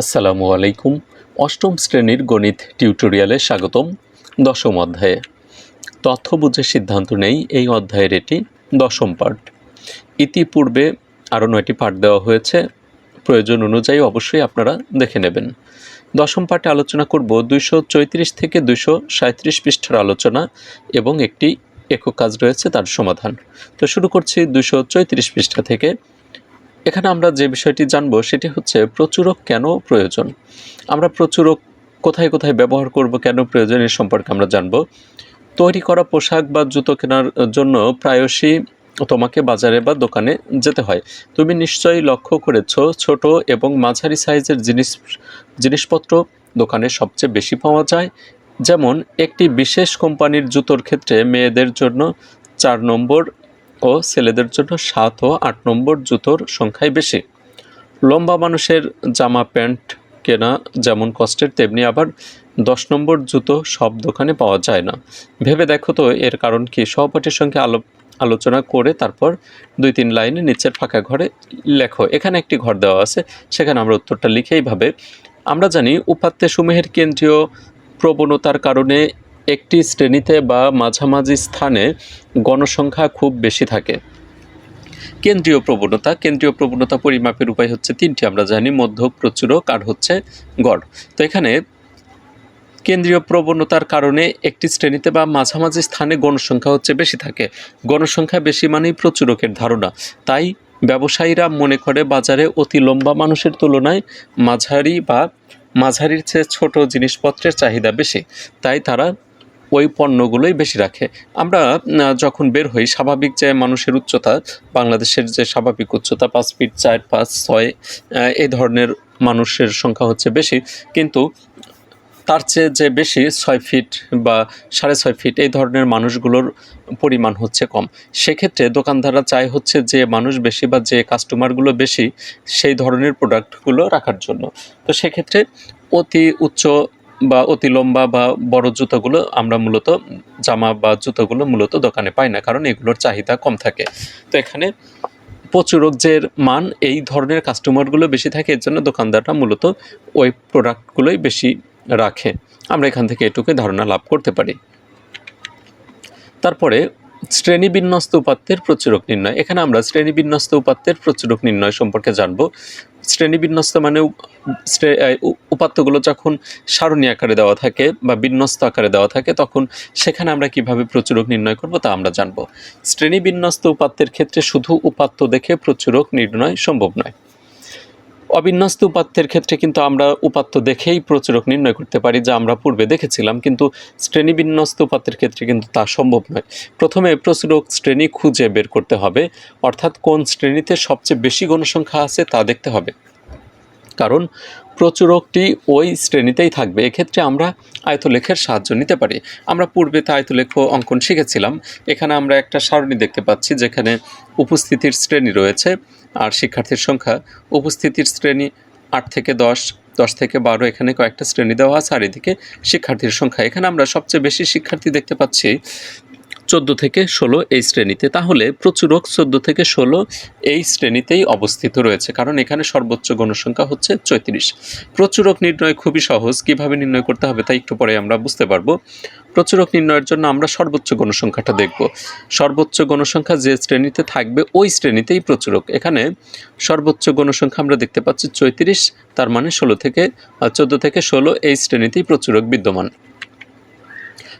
আসসালামু আলাইকুম। অষ্টম শ্রেণির গণিত টিউটোরিয়ালে স্বাগতম দশম অধ্যায়ে। তথ্য বুঝে সিদ্ধান্ত নেই এই অধ্যায়ের এটি দশম পাঠ। ইতিপূর্বে আরও নয়টি পাঠ দেওয়া হয়েছে। প্রয়োজন অনুযায়ী অবশ্যই আপনারা দেখে নেবেন। দশম পাঠে আলোচনা করব দুইশো থেকে দুইশো সাঁত্রিশ পৃষ্ঠার আলোচনা এবং একটি একক কাজ রয়েছে তার সমাধান। তো শুরু করছি চৈত্রিশ পৃষ্ঠা থেকে। এখানে আমরা যে বিষয়টি জানব সেটি হচ্ছে প্রচুরক কেন প্রয়োজন? আমরা প্রচুরক কোথায় কোথায় ব্যবহার করব, কেন প্রয়োজন এর সম্পর্কে আমরা জানব। তৈরি করা পোশাক বা জুতো কেনার জন্য প্রায়শই তোমাকে বাজারে বা দোকানে যেতে হয়। তুমি নিশ্চয়ই লক্ষ্য করেছ ছোট এবং মাঝারি সাইজের জিনিস, জিনিসপত্র দোকানে সবচেয়ে বেশি পাওয়া যায়। যেমন একটি বিশেষ কোম্পানির জুতোর ক্ষেত্রে মেয়েদের জন্য চার নম্বর ও ছেলেদের জন্য সাত ও আট নম্বর জুতোর সংখ্যাই বেশি। লম্বা মানুষের জামা, প্যান্ট কেনা যেমন কষ্টের, তেমনি আবার দশ নম্বর জুতো সব দোকানে পাওয়া যায় না। ভেবে দেখো তো এর কারণ কি? সহপাঠীর সঙ্গে আলো, আলোচনা করে তারপর দুই তিন লাইনে নিচের ফাঁকা ঘরে লেখো। এখানে একটি ঘর দেওয়া আছে, সেখানে আমরা উত্তরটা লিখেই ভাবে আমরা জানি উপাত্তে সমূহের কেন্দ্রীয় প্রবণতার কারণে একটি শ্রেণীতে বা মাঝামাঝি স্থানে গণসংখ্যা খুব বেশি থাকে। কেন্দ্রীয় প্রবণতা কেন্দ্রীয় প্রবণতা পরিমাপের উপায় হচ্ছে তিনটি, আমরা জানি মধ্য প্রচুরক, আর হচ্ছে গড়। তো এখানে কেন্দ্রীয় প্রবণতার কারণে একটি শ্রেণীতে বা মাঝামাঝি স্থানে গণসংখ্যা হচ্ছে বেশি থাকে। গণসংখ্যা বেশি মানেই প্রচুরকের ধারণা। তাই ব্যবসায়ীরা মনে করে বাজারে অতি লম্বা মানুষের তুলনায় মাঝারি বা মাঝারির চেয়ে ছোট জিনিসপত্রের চাহিদা বেশি। তাই তারা ওই পণ্যগুলোই বেশি রাখে। আমরা যখন বের হই, স্বাভাবিক যে মানুষের উচ্চতা, বাংলাদেশের যে স্বাভাবিক উচ্চতা, পাঁচ ফিট চার, পাঁচ, ছয় এই ধরনের মানুষের সংখ্যা হচ্ছে বেশি। কিন্তু তার চেয়ে যে বেশি, ছয় ফিট বা সাড়ে ছয় ফিট এই ধরনের মানুষগুলোর পরিমাণ হচ্ছে কম। সেক্ষেত্রে দোকানদাররা চায় হচ্ছে যে মানুষ বেশি বা যে কাস্টমারগুলো বেশি, সেই ধরনের প্রোডাক্টগুলো রাখার জন্য। তো সেক্ষেত্রে অতি উচ্চ বা অতি লম্বা বা বড় জুতোগুলো আমরা মূলত জামা বা জুতোগুলো মূলত দোকানে পাই না, কারণ এগুলোর চাহিদা কম থাকে। তো এখানে প্রচুরকদের মান এই ধরনের কাস্টমারগুলো বেশি থাকে, এর জন্য দোকানদাররা মূলত ওই প্রোডাক্টগুলোই বেশি রাখে। আমরা এখান থেকে এটুকু ধারণা লাভ করতে পারি। তারপরে শ্রেণীবিন্যস্ত উপাত্তের প্রচুরক নির্ণয়। এখানে আমরা শ্রেণীবিন্যস্ত উপাত্তের প্রচুরক নির্ণয় সম্পর্কে জানব। শ্রেণীবিন্যস্ত মানে উপাত্তগুলো যখন সারণী আকারে দেওয়া থাকে বা বিন্যস্ত আকারে দেওয়া থাকে, তখন সেখানে আমরা কীভাবে প্রচুরক নির্ণয় করব তা আমরা জানব। শ্রেণীবিন্যস্ত উপাত্তের ক্ষেত্রে শুধু উপাত্ত দেখে প্রচুরক নির্ণয় সম্ভব নয়। অবিন্যস্ত উপাত্তের ক্ষেত্রে কিন্তু আমরা উপাত্ত দেখেই প্রচুরক নির্ণয় করতে পারি, যা আমরা পূর্বে দেখেছিলাম, কিন্তু শ্রেণীবিন্যস্ত উপাত্তের ক্ষেত্রে কিন্তু তা সম্ভব নয়। প্রথমে প্রচুরক শ্রেণি খুঁজে বের করতে হবে, অর্থাৎ কোন শ্রেণীতে সবচেয়ে বেশি গণসংখ্যা আছে তা দেখতে হবে। কারণ প্রচুরকটি ওই শ্রেণীতেই থাকবে, এক্ষেত্রে আমরা আয়তলেখের সাহায্য নিতে পারি। আমরা পূর্বে তা আয়তলেখ অঙ্কন শিখেছিলাম, এখানে আমরা একটা সারণী দেখতে পাচ্ছি, যেখানে উপস্থিতির শ্রেণি রয়েছে। আর শিক্ষার্থীর সংখ্যা উপস্থিতির শ্রেণি আট থেকে দশ দশ থেকে বারো, এখানে কয়েকটা শ্রেণি দেওয়া আছে, আর এদিকে শিক্ষার্থীর সংখ্যা। এখানে আমরা সবচেয়ে বেশি শিক্ষার্থী দেখতে পাচ্ছি চোদ্দ থেকে ষোলো এই শ্রেণীতে। তাহলে প্রচুরক চোদ্দ থেকে ষোলো এই শ্রেণীতেই অবস্থিত রয়েছে, কারণ এখানে সর্বোচ্চ গণসংখ্যা হচ্ছে চৈত্রিশ। প্রচুরক নির্ণয় খুবই সহজ, কীভাবে নির্ণয় করতে হবে তা একটু পরে আমরা বুঝতে পারব। প্রচুরক নির্ণয়ের জন্য আমরা সর্বোচ্চ গণসংখ্যাটা দেখব। সর্বোচ্চ গণসংখ্যা যে শ্রেণীতে থাকবে, ওই শ্রেণীতেই প্রচুরক এখানে সর্বোচ্চ গণসংখ্যা আমরা দেখতে পাচ্ছি চৈত্রিশ, তার মানে ষোলো থেকে, চোদ্দ থেকে ষোলো এই শ্রেণীতেই প্রচুরক বিদ্যমান।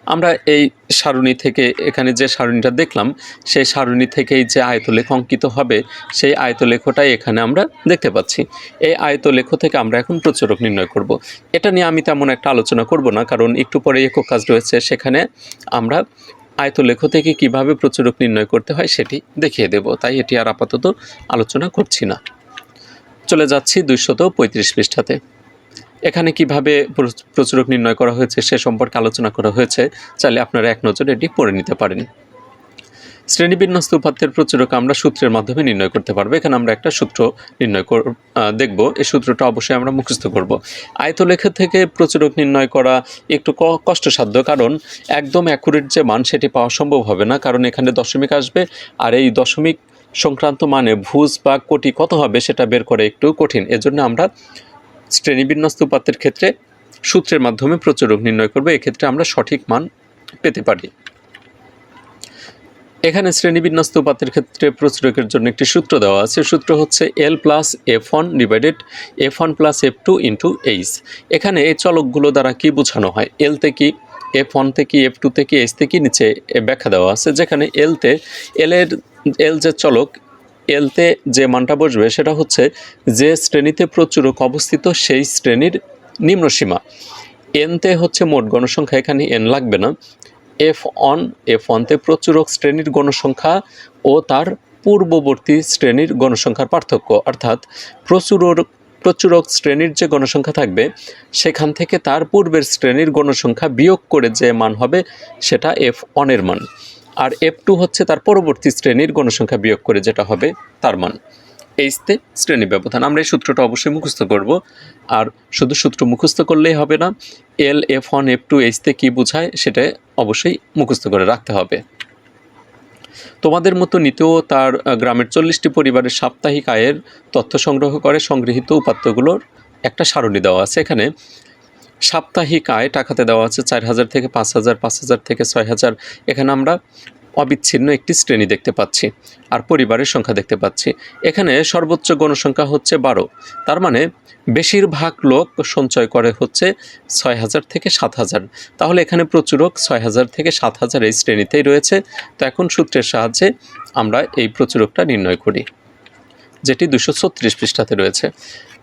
আমরা এই সারণী থেকে, এখানে যে সারণীটা দেখলাম, সেই সারণী থেকেই যে আয়তলেখ অঙ্কিত হবে, সেই আয়তলেখটাই এখানে আমরা দেখতে পাচ্ছি। এই আয়তলেখ থেকে আমরা এখন প্রচুরক নির্ণয় করব। এটা নিয়ে আমি তেমন একটা আলোচনা করব না, কারণ একটু পরে একক কাজ রয়েছে, সেখানে আমরা আয়তলেখ থেকে কীভাবে প্রচুরক নির্ণয় করতে হয় সেটি দেখিয়ে দেব, তাই এটি আর আপাতত আলোচনা করছি না। চলে যাচ্ছি দুইশত পঁয়ত্রিশ পৃষ্ঠাতে। এখানে কীভাবে প্র- প্রচুরক নির্ণয় করা হয়েছে সে সম্পর্কে আলোচনা করা হয়েছে, চাইলে আপনারা এক নজরে এটি পড়ে নিতে পারেন। শ্রেণীবিন্যস্ত উপাত্তের প্রচুরক আমরা সূত্রের মাধ্যমে নির্ণয় করতে পারব। এখানে আমরা একটা সূত্র নির্ণয় দেখব। এই সূত্রটা অবশ্যই আমরা মুখস্থ করব। আয়তলেখ থেকে প্রচুরক নির্ণয় করা একটু কষ্টসাধ্য, কারণ একদম অ্যাকুরেট যে মান সেটি পাওয়া সম্ভব হবে না, কারণ এখানে দশমিক আসবে, আর এই দশমিক সংক্রান্ত মানে ভুজ বা কোটি কত হবে সেটা বের করে একটু কঠিন। এজন্য আমরা শ্রেণীবিন্যস্ত উপাত্তের ক্ষেত্রে সূত্রের মাধ্যমে প্রচুরক নির্ণয় করবে, এক্ষেত্রে আমরা সঠিক মান পেতে পারি। এখানে শ্রেণীবিন্যস্ত উপাত্তের ক্ষেত্রে প্রচুরকের জন্য একটি সূত্র দেওয়া আছে। সূত্র হচ্ছে L plus F one divided F one plus F two into H এখানে এই চলকগুলো দ্বারা কি বোঝানো হয়? এল থেকে এফ ওয়ান থেকে এফ টু থেকে এইচ থেকে নিচে ব্যাখ্যা দেওয়া আছে, যেখানে এলতে এলের এল যে চলক এলতে যে মানটা বসবে সেটা হচ্ছে যে শ্রেণীতে প্রচুরক অবস্থিত, সেই শ্রেণির নিম্নসীমা। এনতে হচ্ছে মোট গণসংখ্যা, এখানে এন লাগবে না। এফ অন এফ ওয়ানতে প্রচুরক শ্রেণির গণসংখ্যা ও তার পূর্ববর্তী শ্রেণির গণসংখ্যার পার্থক্য। অর্থাৎ প্রচুরক প্রচুরক শ্রেণির যে গণসংখ্যা থাকবে, সেখান থেকে তার পূর্বের শ্রেণির গণসংখ্যা বিয়োগ করে যে মান হবে, সেটা এফ অনের মান। আর এফ টু হচ্ছে তার পরবর্তী শ্রেণির গণসংখ্যা বিয়োগ করে যেটা হবে তার মান। এইচতে শ্রেণি ব্যবধান। আমরা এই সূত্রটা অবশ্যই মুখস্থ করব। আর শুধু সূত্র মুখস্থ করলেই হবে না L F one F two এইচতে কী বোঝায় সেটা অবশ্যই মুখস্থ করে রাখতে হবে। তোমাদের মতো নিতেও তার গ্রামের চল্লিশটি পরিবারের সাপ্তাহিক আয়ের তথ্য সংগ্রহ করে সংগৃহীত উপাত্তগুলোর একটা সারণী দেওয়া আছে এখানে। সাপ্তাহিক আয় টাকাতে দেওয়া আছে চার হাজার থেকে পাঁচ হাজার পাঁচ হাজার থেকে ছয় হাজার। এখানে আমরা অবিচ্ছিন্ন একটি শ্রেণি দেখতে পাচ্ছি আর পরিবারের সংখ্যা দেখতে পাচ্ছি। এখানে সর্বোচ্চ গণসংখ্যা হচ্ছে বারো। তার মানে বেশিরভাগ লোক সঞ্চয় করে হচ্ছে ছয় হাজার থেকে সাত হাজার। তাহলে এখানে প্রচুরক ছয় হাজার থেকে সাত হাজার এই শ্রেণীতেই রয়েছে। তো এখন সূত্রের সাহায্যে আমরা এই প্রচুরকটা নির্ণয় করি, যেটি দুশো ছত্রিশ পৃষ্ঠাতে রয়েছে।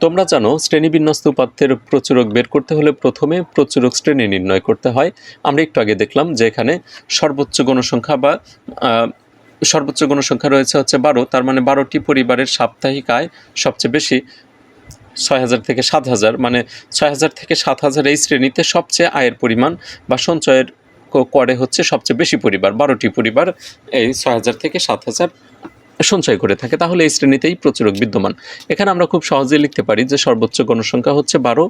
তোমরা জানো, শ্রেণীবিন্যস্ত উপাত্তের প্রচুরক বের করতে হলে প্রথমে প্রচুরক শ্রেণি নির্ণয় করতে হয়। আমরা একটু আগে দেখলাম যে এখানে সর্বোচ্চ গণসংখ্যা বা সর্বোচ্চ গণসংখ্যা রয়েছে হচ্ছে বারো, তার মানে বারোটি পরিবারের সাপ্তাহিক আয় সবচেয়ে বেশি ছয় হাজার থেকে সাত হাজার মানে ছয় হাজার থেকে সাত হাজার এই শ্রেণীতে সবচেয়ে আয়ের পরিমাণ বা সঞ্চয়ের করে হচ্ছে সবচেয়ে বেশি পরিবার, বারোটি পরিবার এই ছয় হাজার থেকে সাত হাজার সঞ্চয় করে থাকে, তাহলে এই শ্রেণীতেই প্রচুরক বিদ্যমান। এখানে আমরা খুব সহজেই লিখতে পারি যে সর্বোচ্চ গণসংখ্যা হচ্ছে বারো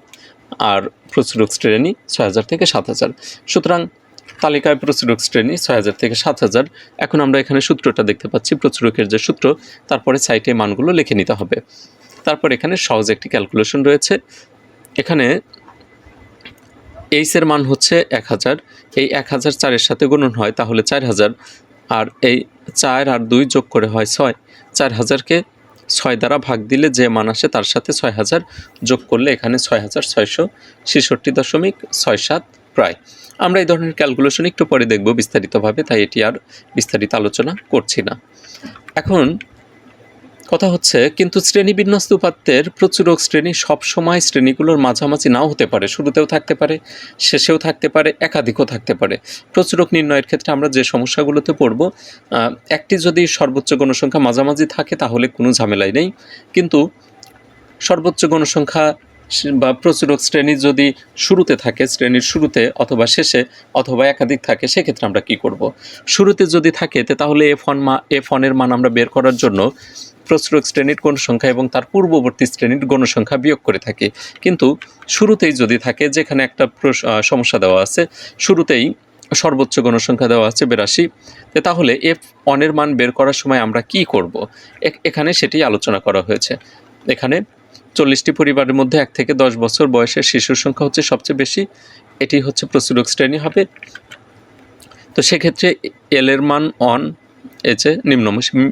আর প্রচুরক শ্রেণি ছয় হাজার থেকে সাত হাজার। সুতরাং তালিকায় প্রচুরক শ্রেণি ছয় হাজার থেকে সাত হাজার। এখন আমরা এখানে সূত্রটা দেখতে পাচ্ছি প্রচুরকের যে সূত্র, তারপরে সাইটে মানগুলো লিখে নিতে হবে। তারপর এখানে সহজ একটি ক্যালকুলেশন রয়েছে। এখানে এইচের মান হচ্ছে এক হাজার। এই এক হাজার চারের সাথে গুণন হয়, তাহলে চার হাজার। আর এই চার আর দুই যোগ করে হয় ছয়। চার হাজারকে ছয় দ্বারা ভাগ দিলে যে মান আসে তার সাথে ছয় হাজার যোগ করলে এখানে ছয় হাজার ছয়শো ছেষট্টি দশমিক ছয় সাত প্রায়। আমরা এই ধরনের ক্যালকুলেশন একটু পরে দেখব বিস্তারিতভাবে, তাই এটি আর বিস্তারিত আলোচনা করছি না। এখন কথা হচ্ছে, কিন্তু শ্রেণীবিন্যস্ত উপাত্তের প্রচুরক শ্রেণি সবসময় শ্রেণীগুলোর মাঝামাঝি নাও হতে পারে। শুরুতেও থাকতে পারে, শেষেও থাকতে পারে, একাধিকও থাকতে পারে। প্রচুরক নির্ণয়ের ক্ষেত্রে আমরা যে সমস্যাগুলোতে পড়ব একটি যদি সর্বোচ্চ গণসংখ্যা মাঝামাঝি থাকে, তাহলে কোনো ঝামেলাই নেই। কিন্তু সর্বোচ্চ গণসংখ্যা বা প্রচুরক শ্রেণি যদি শুরুতে থাকে, শ্রেণির শুরুতে অথবা শেষে অথবা একাধিক থাকে, সেক্ষেত্রে আমরা কি করব? শুরুতে যদি থাকে তাহলে এফ ওয়ান মা এফ ওয়ানের মান আমরা বের করার জন্য প্রচুরক শ্রেণির গণসংখ্যা এবং তার পূর্ববর্তী শ্রেণির গণসংখ্যা বিয়োগ করে থাকি। কিন্তু শুরুতেই যদি থাকে, যেখানে একটা সমস্যা দেওয়া আছে, শুরুতেই সর্বোচ্চ গণসংখ্যা দেওয়া আছে বিরাশি। তাহলে এফ অনের মান বের করার সময় আমরা কি করব? এখানে সেটি আলোচনা করা হয়েছে। এখানে চল্লিশটি পরিবারের মধ্যে এক থেকে দশ বছর বয়সের শিশুর সংখ্যা হচ্ছে সবচেয়ে বেশি। এটি হচ্ছে প্রচুরক শ্রেণি হবে। তো সেক্ষেত্রে এল এর মান অন এছে নিম্ন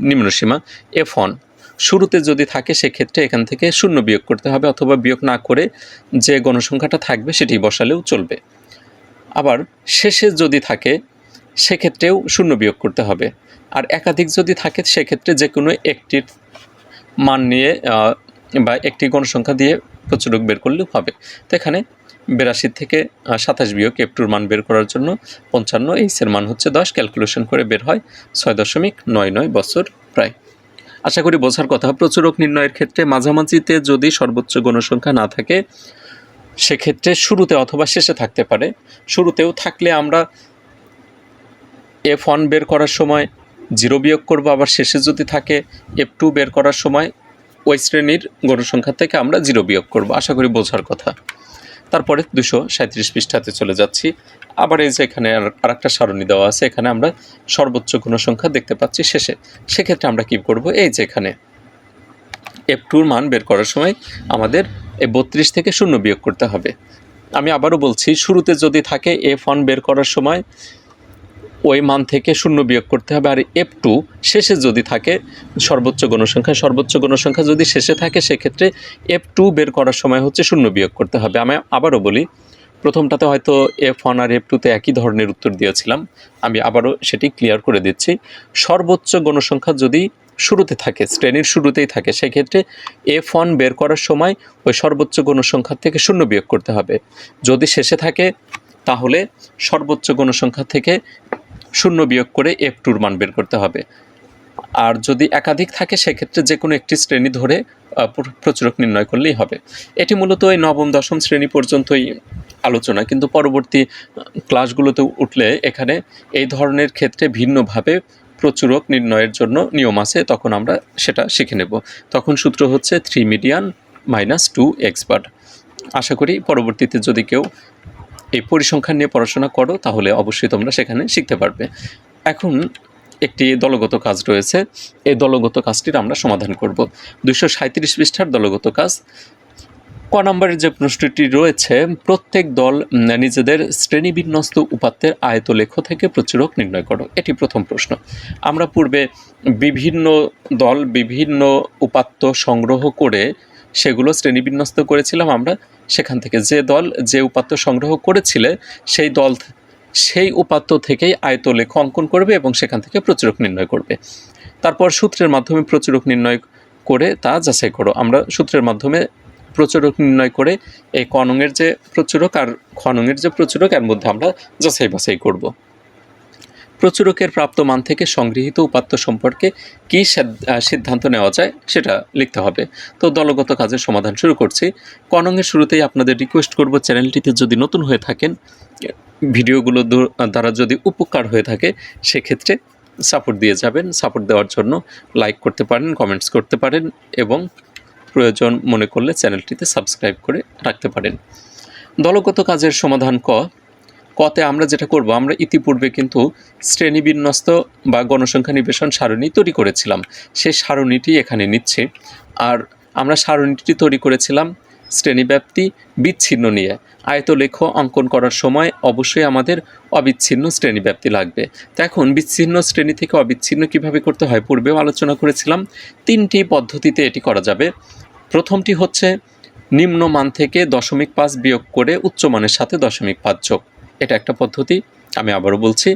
নিম্নসীমা এফ অন শুরুতে যদি থাকে, সেক্ষেত্রে এখান থেকে শূন্য বিয়োগ করতে হবে অথবা বিয়োগ না করে যে গণসংখ্যাটা থাকবে সেটি বসালেও চলবে। আবার শেষে যদি থাকে, সেক্ষেত্রেও শূন্য বিয়োগ করতে হবে। আর একাধিক যদি থাকে, সেক্ষেত্রে যে কোনো একটির মান নিয়ে বা একটি গণসংখ্যা দিয়ে প্রচুরক বের করলেও হবে। তো এখানে বিরাশি থেকে সাতাশ বিয়োগ এফটুর মান বের করার জন্য পঞ্চান্ন, এইচের মান হচ্ছে দশ, ক্যালকুলেশন করে বের হয় ছয় দশমিক নয় নয় বছর প্রায়। আশা করি বোঝার কথা। প্রচুরক নির্ণয়ের ক্ষেত্রে মাঝামাঝিতে যদি সর্বোচ্চ গণসংখ্যা না থাকে, সেক্ষেত্রে শুরুতে অথবা শেষে থাকতে পারে। শুরুতেও থাকলে আমরা এফ ওয়ান বের করার সময় জিরো বিয়োগ করব, আবার শেষে যদি থাকে এফ টু বের করার সময় ওই শ্রেণির গণসংখ্যা থেকে আমরা জিরো বিয়োগ করব। আশা করি বোঝার কথা। তারপরে দুশো সাঁত্রিশ পৃষ্ঠাতে চলে যাচ্ছি। আবার এই যে এখানে আর একটা সারণী দেওয়া আছে, এখানে আমরা সর্বোচ্চ গণসংখ্যা দেখতে পাচ্ছি শেষে। সেক্ষেত্রে আমরা কি করব? এই যে এখানে এফ টুর মান বের করার সময় আমাদের এই বত্রিশ থেকে শূন্য বিয়োগ করতে হবে। আমি আবারও বলছি, শুরুতে যদি থাকে এফ ওয়ান বের করার সময় ওই মান থেকে শূন্য বিয়োগ করতে হবে, আর এফ টু শেষে যদি থাকে সর্বোচ্চ গণসংখ্যা সর্বোচ্চ গণসংখ্যা যদি শেষে থাকে, সেক্ষেত্রে এফ টু বের করার সময় হচ্ছে শূন্য বিয়োগ করতে হবে। আমি আবারও বলি প্রথমটাতে হয়তো এফ ওয়ান আর এফ টুতে একই ধরনের উত্তর দিয়েছিলাম। আমি আবারও সেটি ক্লিয়ার করে দিচ্ছি। সর্বোচ্চ গণসংখ্যা যদি শুরুতে থাকে, শ্রেণির শুরুতেই থাকে, সেক্ষেত্রে এফ ওয়ান বের করার সময় ওই সর্বোচ্চ গণসংখ্যা থেকে শূন্য বিয়োগ করতে হবে। যদি শেষে থাকে, তাহলে সর্বোচ্চ গণসংখ্যা থেকে শূন্য বিয়োগ করে এফ টুর মান বের করতে হবে। আর যদি একাধিক থাকে, সেক্ষেত্রে যে কোনো একটি শ্রেণি ধরে প্র- প্রচুরক নির্ণয় করলেই হবে। এটি মূলত এই নবম, দশম শ্রেণি পর্যন্তই আলোচনা, কিন্তু পরবর্তী ক্লাসগুলোতে উঠলে এখানে এই ধরনের ক্ষেত্রে ভিন্নভাবে প্রচুরক নির্ণয়ের জন্য নিয়ম আছে, তখন আমরা সেটা শিখে নেব। তখন সূত্র হচ্ছে three median minus two expert আশা করি পরবর্তীতে যদি কেউ এই পরিসংখ্যান নিয়ে পড়াশোনা করো, তাহলে অবশ্যই তোমরা সেখানে শিখতে পারবে। এখন একটি দলগত কাজ রয়েছে, এই দলগত কাজটির আমরা সমাধান করব। দুশো সাঁত্রিশ পৃষ্ঠার দলগত কাজ ক নম্বরের যে প্রশ্নটি রয়েছে, প্রত্যেক দল নিজেদের শ্রেণীবিন্যস্ত উপাত্তের আয়তলেখ থেকে প্রচুরক নির্ণয় করো। এটি প্রথম প্রশ্ন। আমরা পূর্বে বিভিন্ন দল বিভিন্ন উপাত্ত সংগ্রহ করে সেগুলো শ্রেণীবিন্যস্ত করেছিলাম। আমরা সেখান থেকে যে দল যে উপাত্ত সংগ্রহ করেছিলে, সেই দল সেই উপাত্ত থেকেই আয়তলেখ অঙ্কন করবে এবং সেখান থেকে প্রচুরক নির্ণয় করবে। তারপর সূত্রের মাধ্যমে প্রচুরক নির্ণয় করে তা যাচাই করো। আমরা সূত্রের মাধ্যমে প্রচুরক নির্ণয় করে এই কনঙের যে প্রচুরক আর খনঙের যে প্রচুরক, এর মধ্যে আমরা যাচাই বাছাই করব। প্রচুরকের প্রাপ্ত মান থেকে সংগৃহীত উপাত্ত সম্পর্কে কী সিদ্ধান্ত নেওয়া যায় সেটা লিখতে হবে। তো দলগত কাজের সমাধান শুরু করছি। কনঙের শুরুতেই আপনাদের রিকোয়েস্ট করব, চ্যানেলটিতে যদি নতুন হয়ে থাকেন, ভিডিওগুলো দ্বারা যদি উপকার হয়ে থাকে, সেক্ষেত্রে সাপোর্ট দিয়ে যাবেন। সাপোর্ট দেওয়ার জন্য লাইক করতে পারেন কমেন্টস করতে পারেন এবং প্রয়োজন মনে করলে চ্যানেলটিতে সাবস্ক্রাইব করে রাখতে পারেন। দলগত কাজের সমাধান ক। কতে আমরা যেটা করব, আমরা ইতিপূর্বে কিন্তু শ্রেণীবিন্যস্ত বা গণসংখ্যা নিবেশন সারণী তৈরি করেছিলাম। সেই সারণীটি এখানে নিচ্ছে। আর আমরা সারণীটি তৈরি করেছিলাম শ্রেণীব্যাপ্তি বিচ্ছিন্ন নিয়ে। আয়তলেখ অঙ্কন করার সময় অবশ্যই আমাদের অবিচ্ছিন্ন শ্রেণীব্যাপ্তি লাগবে। এখন বিচ্ছিন্ন শ্রেণি থেকে অবিচ্ছিন্ন কীভাবে করতে হয় পূর্বেও আলোচনা করেছিলাম। তিনটি পদ্ধতিতে এটি করা যাবে। প্রথমটি হচ্ছে নিম্ন মান থেকে দশমিক পাঁচ বিয়োগ করে উচ্চ মানের সাথে দশমিক পাঁচ যোগ। এটা একটা পদ্ধতি। আমি আবারও বলছি,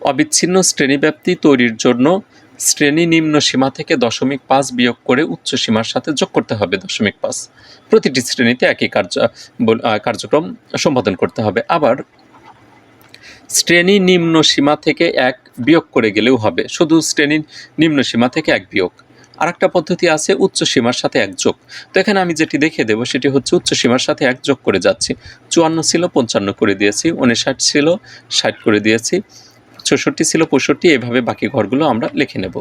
অবিচ্ছিন্ন শ্রেণীব্যাপ্তি তৈরির জন্য শ্রেণি নিম্ন সীমা থেকে দশমিক পাঁচ বিয়োগ করে উচ্চ সীমার সাথে যোগ করতে হবে দশমিক পাঁচ। প্রতিটি শ্রেণীতে একই কার্য কার্যক্রম সম্পাদন করতে হবে। আবার শ্রেণি নিম্ন সীমা থেকে এক বিয়োগ করে গেলেও হবে। শুধু শ্রেণির নিম্ন সীমা থেকে এক বিয়োগ। আরেকটা পদ্ধতি আছে, উচ্চ সীমার সাথে এক যোগ। তো এখানে আমি যেটি দেখিয়ে দেবো সেটি হচ্ছে উচ্চ সীমার সাথে এক যোগ করে যাচ্ছি। চুয়ান্ন ছিল, পঞ্চান্ন করে দিয়েছি উনষাট ছিল, ষাট করে দিয়েছি। চৌষট্টি ছিল পঁয়ষট্টি, এভাবে বাকি ঘরগুলো আমরা লিখে নেব।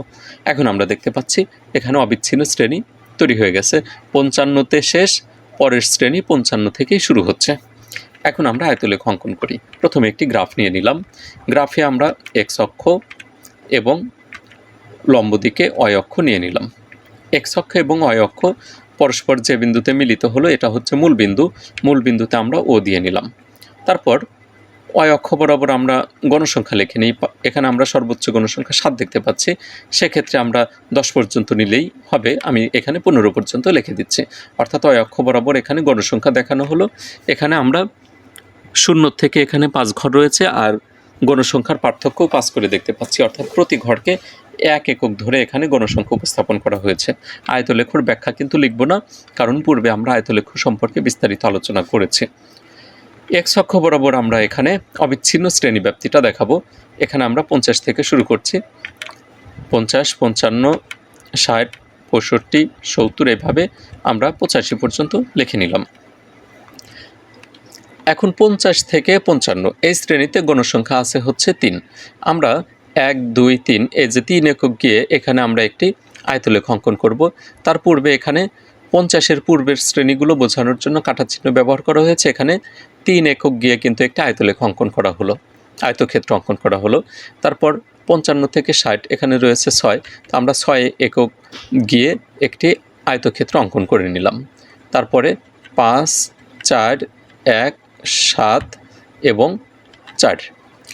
এখন আমরা দেখতে পাচ্ছি এখানে অবিচ্ছিন্ন শ্রেণি তৈরি হয়ে গেছে। পঞ্চান্নতে শেষ, পরের শ্রেণি পঞ্চান্ন থেকেই শুরু হচ্ছে। এখন আমরা আয়তলেখ অঙ্কন করি। প্রথমে একটি গ্রাফ নিয়ে নিলাম। গ্রাফে আমরা এক্স অক্ষ এবং লম্ব দিকে অয় অক্ষ নিয়ে নিলাম। এক্স অক্ষ এবং অয় অক্ষ পরস্পর যে বিন্দুতে মিলিত হলো, এটা হচ্ছে মূল বিন্দু। মূল বিন্দুতে আমরা ও দিয়ে নিলাম। তারপর অয় অক্ষ বরাবর আমরা গণসংখ্যা লিখে নিই। এখানে আমরা সর্বোচ্চ গণসংখ্যা সাত দেখতে পাচ্ছি। সেক্ষেত্রে আমরা দশ পর্যন্ত নিলেই হবে। আমি এখানে পনেরো পর্যন্ত লিখে দিচ্ছি। অর্থাৎ অয় অক্ষ বরাবর এখানে গণসংখ্যা দেখানো হলো। এখানে আমরা শূন্য থেকে এখানে পাঁচ ঘর রয়েছে আর গণসংখ্যার পার্থক্যও পাস করে দেখতে পাচ্ছি। অর্থাৎ প্রতি ঘরকে এক একক ধরে এখানে গণসংখ্যা উপস্থাপন করা হয়েছে। আয়তলেখর ব্যাখ্যা কিন্তু লিখব না, কারণ পূর্বে আমরা আয়তলেখ সম্পর্কে বিস্তারিত আলোচনা করেছি। এক্স অক্ষ বরাবর আমরা এখানে অবিচ্ছিন্ন শ্রেণি ব্যাপ্তিটা দেখাবো। এখানে আমরা পঞ্চাশ থেকে শুরু করছি। পঞ্চাশ, পঞ্চান্ন, ষাট, পঁয়ষট্টি, সত্তর এভাবে আমরা পঁচাশি পর্যন্ত লিখে নিলাম। এখন পঞ্চাশ থেকে পঞ্চান্ন, এই শ্রেণীতে গণসংখ্যা আছে হচ্ছে তিন। আমরা এক, দুই, তিন, এই যে তিন একক গিয়ে এখানে আমরা একটি আয়তলেখ অঙ্কন করব। তার পূর্বে এখানে পঞ্চাশের পূর্বের শ্রেণীগুলো বোঝানোর জন্য কাটা চিহ্ন ব্যবহার করা হয়েছে। এখানে তিন একক গিয়ে কিন্তু একটি আয়তলেখ অঙ্কন করা হলো, আয়তক্ষেত্র অঙ্কন করা হলো। তারপর পঞ্চান্ন থেকে ষাট, এখানে রয়েছে ছয়। তো আমরা ছয় একক গিয়ে একটি আয়তক্ষেত্র অঙ্কন করে নিলাম। তারপরে পাঁচ, চার, এক, সাত এবং চার।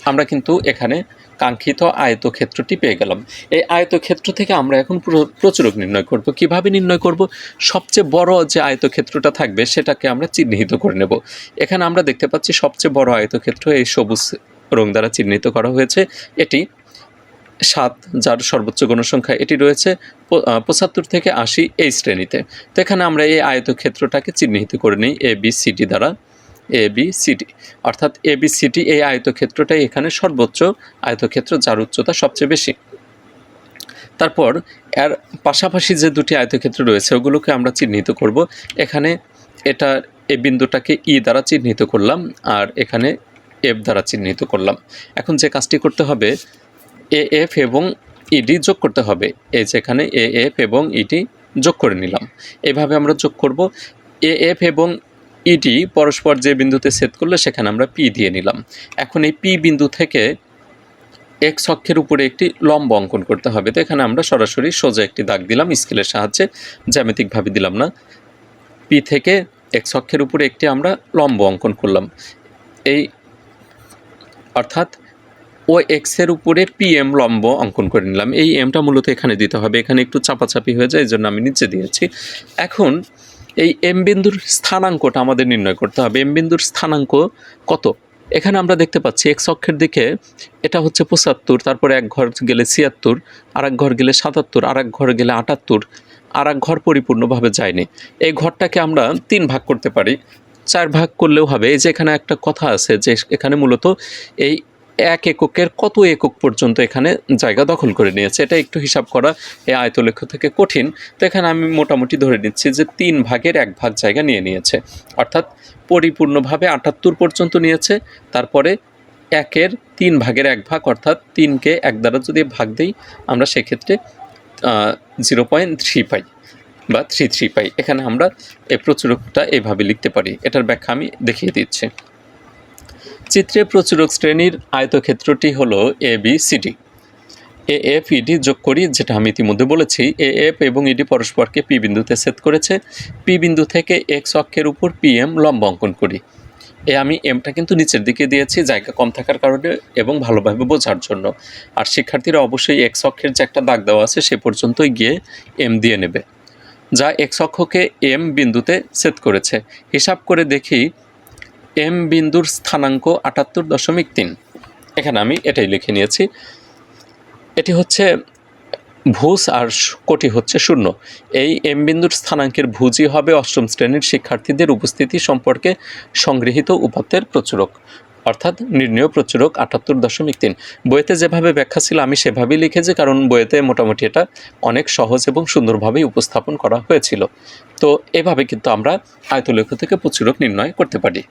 আমরা কিন্তু এখানে কাঙ্ক্ষিত আয়তক্ষেত্রটি পেয়ে গেলাম। এই আয়তক্ষেত্র থেকে আমরা এখন প্র- প্রচুরক নির্ণয় করব। কীভাবে নির্ণয় করব? সবচেয়ে বড় যে আয়তক্ষেত্রটা থাকবে, সেটাকে আমরা চিহ্নিত করে নেব। এখানে আমরা দেখতে পাচ্ছি সবচেয়ে বড় আয়তক্ষেত্র এই সবুজ রং দ্বারা চিহ্নিত করা হয়েছে। এটি সাত, যার সর্বোচ্চ গণসংখ্যা এটি রয়েছে পঁচাত্তর থেকে আশি এই শ্রেণীতে। তো এখানে আমরা এই আয়তক্ষেত্রটাকে চিহ্নিত করে নিই এ বি সি ডি দ্বারা। এ বি সিটি অর্থাৎ এ বি সিটি এই আয়তক্ষেত্রটাই এখানে সর্বোচ্চ আয়তক্ষেত্র যার উচ্চতা সবচেয়ে বেশি। তারপর এর পাশাপাশি যে দুটি আয়তক্ষেত্র রয়েছে, ওগুলোকে আমরা চিহ্নিত করব। এখানে এটা এই বিন্দুটাকে ই দ্বারা চিহ্নিত করলাম আর এখানে এফ দ্বারা চিহ্নিত করলাম। এখন যে কাজটি করতে হবে এ এফ এবং ইডি যোগ করতে হবে। এই যেখানে এ এফ এবং ইডি যোগ করে নিলাম। এভাবে আমরা যোগ করব। এ এফ এবং ইডি পরস্পর যে বিন্দুতে সেট করলে, সেখানে আমরা পি দিয়ে নিলাম। এখন এই পি বিন্দু থেকে এক্স অক্ষের উপরে একটি লম্ব অঙ্কন করতে হবে। তো এখানে আমরা সরাসরি সোজা একটি দাগ দিলাম স্কেলের সাহায্যে, জ্যামিতিকভাবে দিলাম না। পি থেকে এক্স অক্ষের উপরে একটি আমরা লম্ব অঙ্কন করলাম। এই অর্থাৎ ও এক্সের উপরে পি এম লম্ব অঙ্কন করে নিলাম। এই এমটা মূলত এখানে দিতে হবে। এখানে একটু চাপাচাপি হয়ে যায় এই জন্য আমি নিচে দিয়েছি। এখন এই এম বিন্দুর স্থানাঙ্কটা আমাদের নির্ণয় করতে হবে। এম বিন্দুর স্থানাঙ্ক কত? এখানে আমরা দেখতে পাচ্ছি এক অক্ষের দিকে এটা হচ্ছে পঁচাত্তর, তারপরে এক ঘর গেলে ছিয়াত্তর আর এক ঘর গেলে সাতাত্তর আর এক ঘর গেলে আটাত্তর আর এক ঘর পরিপূর্ণভাবে যায়নি। এই ঘরটাকে আমরা তিন ভাগ করতে পারি। চার ভাগ করলেও হবে। এই যে এখানে একটা কথা আছে যে এখানে মূলত এই এক এককের কত একক পর্যন্ত এখানে জায়গা দখল করে নিয়েছে? এটা একটু হিসাব করা এই আয়তলেখ্য থেকে কঠিন। তো এখানে আমি মোটামুটি ধরে নিচ্ছি যে তিন ভাগের এক ভাগ জায়গা নিয়ে নিয়েছে। অর্থাৎ পরিপূর্ণভাবে আটাত্তর পর্যন্ত নিয়েছে। তারপরে একের তিন ভাগের এক ভাগ, অর্থাৎ তিনকে এক দ্বারা যদি ভাগ দিই, আমরা সেক্ষেত্রে জিরো পয়েন্ট থ্রি পাই বা থ্রি থ্রি পাই। এখানে আমরা এই প্রচুরকটা এইভাবে লিখতে পারি। এটার ব্যাখ্যা আমি দেখিয়ে দিচ্ছি। চিত্রে প্রচুরক শ্রেণির আয়তক্ষেত্রটি হল A B C D A F E D যোগ করি, যেটা আমি ইতিমধ্যে বলেছি। এ এফ এবং ইডি পরস্পরকে পি বিন্দুতে সেট করেছে। পি বিন্দু থেকে এক্স অক্ষের উপর পি এম লম্ব অঙ্কন করি। এ আমি এমটা কিন্তু নিচের দিকে দিয়েছি, জায়গা কম থাকার কারণে এবং ভালোভাবে বোঝার জন্য। আর শিক্ষার্থীরা অবশ্যই এক্স অক্ষের যে একটা দাগ দেওয়া আছে, সে পর্যন্তই গিয়ে এম দিয়ে নেবে। যা এক্স অক্ষকে এম বিন্দুতে সেট করেছে। হিসাব করে দেখি এম বিন্দুর স্থানাঙ্ক আটাত্তর দশমিক তিন। এখানে আমি এটাই লিখে নিয়েছি। এটি হচ্ছে ভুজ আর কোটি হচ্ছে শূন্য। এই এম বিন্দুর স্থানাঙ্কের ভুজই হবে অষ্টম শ্রেণির শিক্ষার্থীদের উপস্থিতি সম্পর্কে সংগৃহীত উপাত্তের প্রচুরক। অর্থাৎ নির্ণয় প্রচুরক আটাত্তর দশমিক তিন। বইয়েতে যেভাবে ব্যাখ্যা ছিল, আমি সেভাবেই লিখেছি, কারণ বইয়েতে মোটামুটি এটা অনেক সহজ এবং সুন্দরভাবেই উপস্থাপন করা হয়েছিল। তো এভাবে কিন্তু আমরা আয়তলেখ থেকে প্রচুরক নির্ণয় করতে পারি।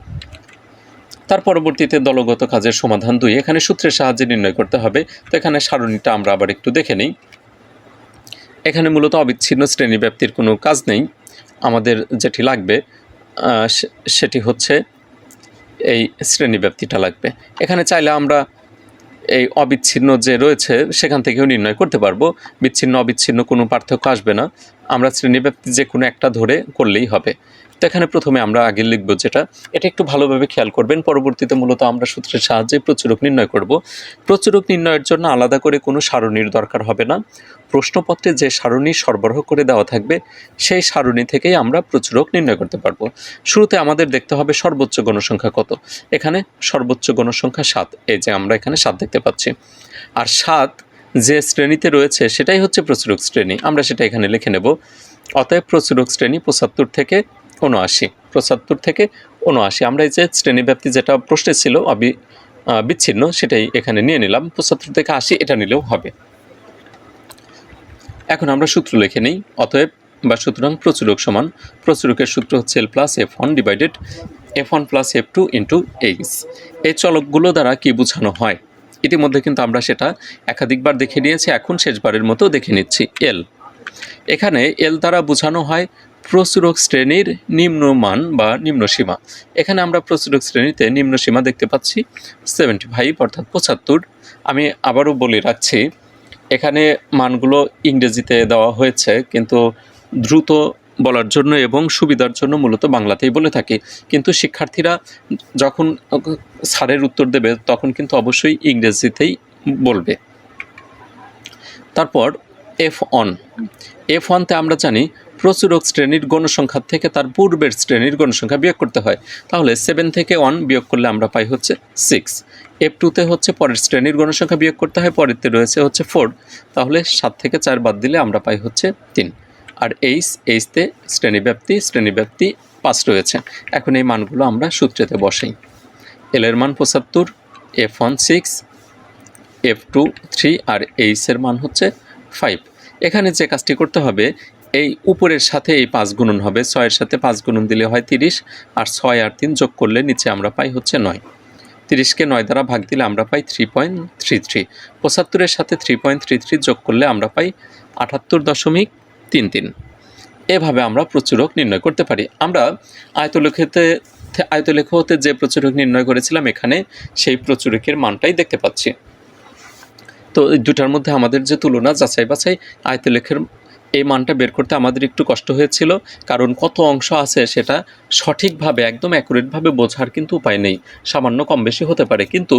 তার পরবর্তীতে দলগত কাজের সমাধান দুই। এখানে সূত্রের সাহায্যে নির্ণয় করতে হবে, তো এখানে সারণীটা আমরা আবার একটু দেখে নিই। এখানে মূলত অবিচ্ছিন্ন শ্রেণি ব্যাপ্তির কোনো কাজ নেই। আমাদের যেটি লাগবে সেটি হচ্ছে এই শ্রেণি ব্যাপ্তিটা লাগবে। এখানে চাইলে আমরা এই অবিচ্ছিন্ন যে রয়েছে, সেখান থেকেও নির্ণয় করতে পারব। বিচ্ছিন্ন, অবিচ্ছিন্ন কোনো পার্থক্য আসবে না। আমরা শ্রেণীব্যাপ্তি যে কোনো একটা ধরে করলেই হবে। তো এখানে প্রথমে আমরা আগে লিখব যেটা, এটা একটু ভালোভাবে খেয়াল করবেন। পরবর্তীতে মূলত আমরা সূত্রের সাহায্যে প্রচুরক নির্ণয় করব। প্রচুরক নির্ণয়ের জন্য আলাদা করে কোনো সারণীর দরকার হবে না। প্রশ্নপত্রে যে সারণী সরবরাহ করে দেওয়া থাকবে, সেই সারণী থেকেই আমরা প্রচুরক নির্ণয় করতে পারব। শুরুতে আমাদের দেখতে হবে সর্বোচ্চ গণসংখ্যা কত। এখানে সর্বোচ্চ গণসংখ্যা সাত, এই যে আমরা এখানে সাত দেখতে পাচ্ছি। আর সাত যে শ্রেণীতে রয়েছে, সেটাই হচ্ছে প্রচুরক শ্রেণি। আমরা সেটা এখানে লিখে নেব। অতএব প্রচুরক শ্রেণি পঁচাত্তর থেকে উনআশি পঁচাত্তর থেকে উনআশি আমরা এই যে শ্রেণীব্যাপ্তি যেটা প্রশ্নে ছিল, অবি বিচ্ছিন্ন, সেটাই এখানে নিয়ে নিলাম। পঁচাত্তর থেকে আশি, এটা নিলেও হবে। এখন আমরা সূত্র লিখে নিই। অতএব, বা সুতরাং প্রচুরক সমান, প্রচুরকের সূত্র হচ্ছে L plus F one divided F one plus F two into H এই চলকগুলো দ্বারা কি বোঝানো হয়? ইতিমধ্যে কিন্তু আমরা সেটা একাধিকবার দেখে নিয়েছি, এখন শেষবারের মতো দেখে নিচ্ছি এল এখানে এল দ্বারা বোঝানো হয় প্রচুরক শ্রেণির নিম্নমান বা নিম্নসীমা। এখানে আমরা প্রচুরক শ্রেণীতে নিম্নসীমা দেখতে পাচ্ছি সেভেন্টি ফাইভ অর্থাৎ পঁচাত্তর। আমি আবারও বলে রাখছি, এখানে মানগুলো ইংরেজিতে দেওয়া হয়েছে, কিন্তু দ্রুত বলার জন্য এবং সুবিধার জন্য মূলত বাংলাতেই বলে থাকি। কিন্তু শিক্ষার্থীরা যখন স্যারের উত্তর দেবে, তখন কিন্তু অবশ্যই ইংরেজিতেই বলবে। তারপর এফ অন এফ ওয়ানতে আমরা জানি প্রচুরক শ্রেণির গণসংখ্যা থেকে তার পূর্বের শ্রেণির গণসংখ্যা বিয়োগ করতে হয়। তাহলে সেভেন থেকে ওয়ান বিয়োগ করলে আমরা পাই হচ্ছে সিক্স এফ টুতে হচ্ছে পরের শ্রেণির গণসংখ্যা বিয়োগ করতে হয়, পরেরতে রয়েছে হচ্ছে ফোর তাহলে সাত থেকে চার বাদ দিলে আমরা পাই হচ্ছে তিন। আর এইচ এইচতে শ্রেণীব্যাপ্তি শ্রেণীব্যাপ্তি পাঁচ রয়েছে। এখন এই মানগুলো আমরা সূত্রেতে বসাই। এলের মান পঁচাত্তর F one six F two three আর এইচের মান হচ্ছে ফাইভ এখানে যে কাজটি করতে হবে এই উপরের সাথে এই পাঁচ গুণন হবে। ছয়ের সাথে পাঁচ গুণন দিলে হয় তিরিশ, আর ছয় আর তিন যোগ করলে নিচে আমরা পাই হচ্ছে নয়। তিরিশকে নয় দ্বারা ভাগ দিলে আমরা পাই থ্রি পয়েন্ট থ্রি থ্রি পঁচাত্তরের সাথে থ্রি পয়েন্ট থ্রি থ্রি যোগ করলে আমরা পাই আটাত্তর দশমিক তিন তিন। এভাবে আমরা প্রচুরক নির্ণয় করতে পারি। আমরা আয়তলেখতে, আয়তলেখ হতে যে প্রচুরক নির্ণয় করেছিলাম এখানে, সেই প্রচুরকের মানটাই দেখতে পাচ্ছি। তো দুটার মধ্যে আমাদের যে তুলনা যাচাই বাছাই আয়তলেখের এই মানটা বের করতে আমাদের একটু কষ্ট হয়েছিল, কারণ কত অংশ আছে সেটা সঠিকভাবে, একদম অ্যাকুরেটভাবে বোঝার কিন্তু উপায় নেই। সামান্য কম বেশি হতে পারে, কিন্তু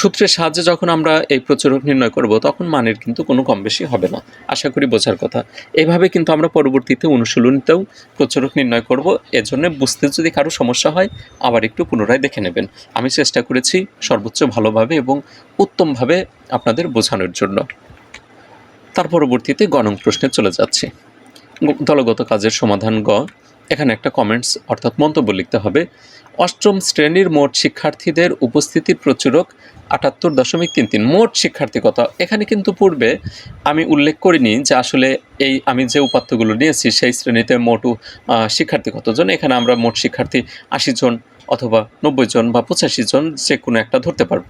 সূত্রের সাহায্যে যখন আমরা এই প্রচুরক নির্ণয় করব, তখন মানের কিন্তু কোনো কম বেশি হবে না। আশা করি বোঝার কথা। এভাবে কিন্তু আমরা পরবর্তীতে অনুশীলনীতেও প্রচুরক নির্ণয় করব। এজন্য বুঝতে যদি কারও সমস্যা হয়, আবার একটু পুনরায় দেখে নেবেন। আমি চেষ্টা করেছি সর্বোচ্চ ভালোভাবে এবং উত্তমভাবে আপনাদের বোঝানোর জন্য। তার পরবর্তীতে গণং প্রশ্নে চলে যাচ্ছি। দলগত কাজের সমাধান গ। এখানে একটা কমেন্টস অর্থাৎ মন্তব্য লিখতে হবে। অষ্টম শ্রেণির মোট শিক্ষার্থীদের উপস্থিতির প্রচুরক, আটাত্তর দশমিক তিন তিন। মোট শিক্ষার্থী কত? এখানে কিন্তু পূর্বে আমি উল্লেখ করিনি যে আসলে এই আমি যে উপাত্তগুলো নিয়েছি, সেই শ্রেণীতে মোট শিক্ষার্থী কতজন? এখানে আমরা মোট শিক্ষার্থী আশি জন অথবা নব্বই জন বা পঁচাশি জন যে কোনো একটা ধরতে পারব।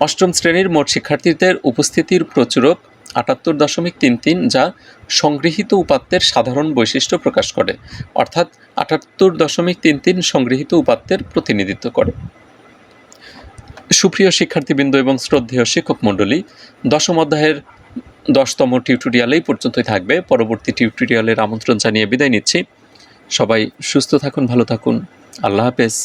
অষ্টম শ্রেণির মোট শিক্ষার্থীদের উপস্থিতির প্রচুরক আটাত্তর দশমিক তিন তিন যা সংগৃহীত উপাত্তের সাধারণ বৈশিষ্ট্য প্রকাশ করে, অর্থাৎ আটাত্তর দশমিক তিন তিন সংগৃহীত উপাত্তের প্রতিনিধিত্ব করে। সুপ্রিয় শিক্ষার্থীবৃন্দ এবং শ্রদ্ধেয় শিক্ষক মণ্ডলী, দশম অধ্যায়ের দশতম টিউটোরিয়ালেই পর্যন্তই থাকবে। পরবর্তী টিউটোরিয়ালের আমন্ত্রণ জানিয়ে বিদায় নিচ্ছি। সবাই সুস্থ থাকুন, ভালো থাকুন। আল্লাহ হাফেজ।